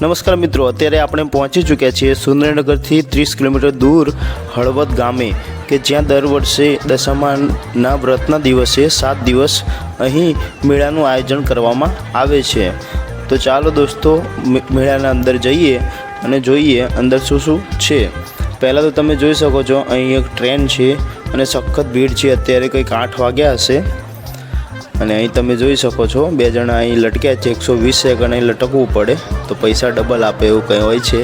નમસ્કાર મિત્રો, અત્યારે આપણે પહોંચી ચૂક્યા છીએ સુરેન્દ્રનગરથી ત્રીસ કિલોમીટર દૂર હળવદ ગામે કે જ્યાં દર વર્ષે દશામાના વ્રતના દિવસે સાત દિવસ અહીં મેળાનું આયોજન કરવામાં આવે છે. તો ચાલો દોસ્તો મેળાના અંદર જઈએ અને જોઈએ અંદર શું શું છે. પહેલાં તો તમે જોઈ શકો છો, અહીં એક ટ્રેન છે અને સખત ભીડ છે. અત્યારે કંઈક આઠ વાગ્યા હશે. અને અહીં તમે જોઈ શકો છો, બે જણા અહીં લટક્યા છે, એકસો વીસ સેકન્ડ અહીં લટકવું પડે, તો પૈસા ડબલ આપે એવું કંઈ હોય છે.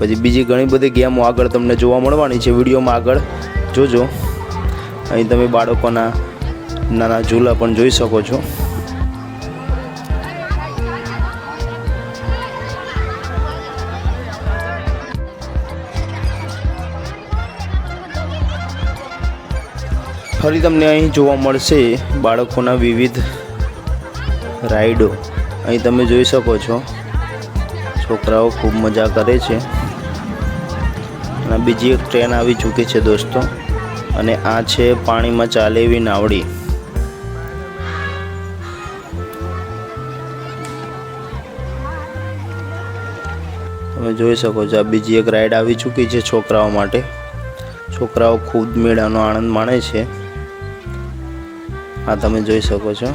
પછી બીજી ઘણી બધી ગેમો આગળ તમને જોવા મળવાની છે, વિડીયોમાં આગળ જોજો. અહીં તમે બાળકોના નાના ઝૂલા પણ જોઈ શકો છો. ફરી તમને અહીં જોવા મળશે બાળકોના વિવિધ રાઈડો. અહીં તમે જોઈ શકો છો, છોકરાઓ ખૂબ મજા કરે છે. અને બીજી એક ટ્રેન આવી ચૂકી છે દોસ્તો, અને આ છે પાણીમાં ચાલે એવી નાવડી. તમે જોઈ શકો છો, આ બીજી એક રાઈડ આવી ચૂકી છે છોકરાઓ માટે. છોકરાઓ ખૂબ મેળાનો આનંદ માણે છે. આ તમે જોઈ શકો છો.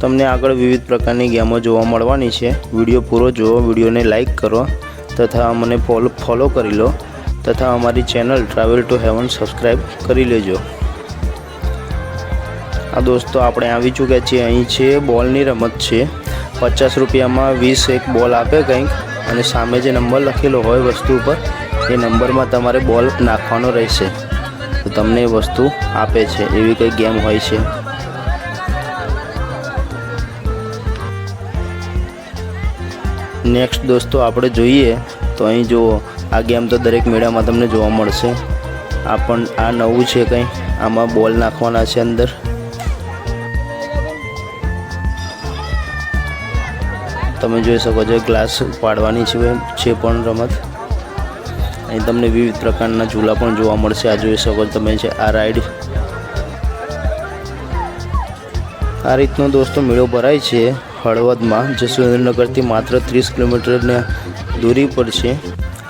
તમને આગળ વિવિધ પ્રકારની ગેમો જોવા મળવાની છે. વીડિયો પૂરો જુઓ, વિડીયોને લાઇક કરો, તથા મને ફોલો ફોલો કરી લો, તથા અમારી channel travel to heaven subscribe કરી લેજો. આ દોસ્તો, આપણે આવી ચૂક્યા છીએ. અહીં છે, બોલની રમત છે. પચાસ રૂપિયામાં વીસ એક બોલ આપે કંઈક, અને સામે જે નંબર લખેલો હોય વસ્તુ ઉપર, એ નંબરમાં તમારે બોલ નાખવાનો રહેશે. તો તમને વસ્તુ આપે છે, એવી કંઈ ગેમ હોય છે? નેક્સ્ટ દોસ્તો, આપણે જોઈએ તો અહીં જુઓ, આ ગેમ તો દરેક મેળામાં તમને જોવા મળશે. આ પણ, આ નવું છે કંઈ. આમાં બોલ નાખવાના છે અંદર. તમે જોઈ શકો છો, ગ્લાસ પાડવાની છે પણ રમત. અહીં તમને વિવિધ પ્રકારના ઝૂલા પણ જોવા મળશે. આ જોઈ શકો તમે છે, આ રાઈડ. આ રીતનો દોસ્તો મેળો ભરાય છે હળવદમાં, જે સુરેન્દ્રનગરથી માત્ર ત્રીસ કિલોમીટરની દૂરી પર છે.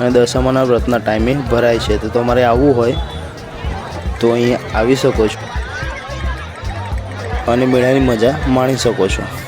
અને દશામાના વ્રતના ટાઈમે ભરાય છે. તો તમારે આવવું હોય તો અહીં આવી શકો છો. અને મેળાની મજા માણી શકો છો.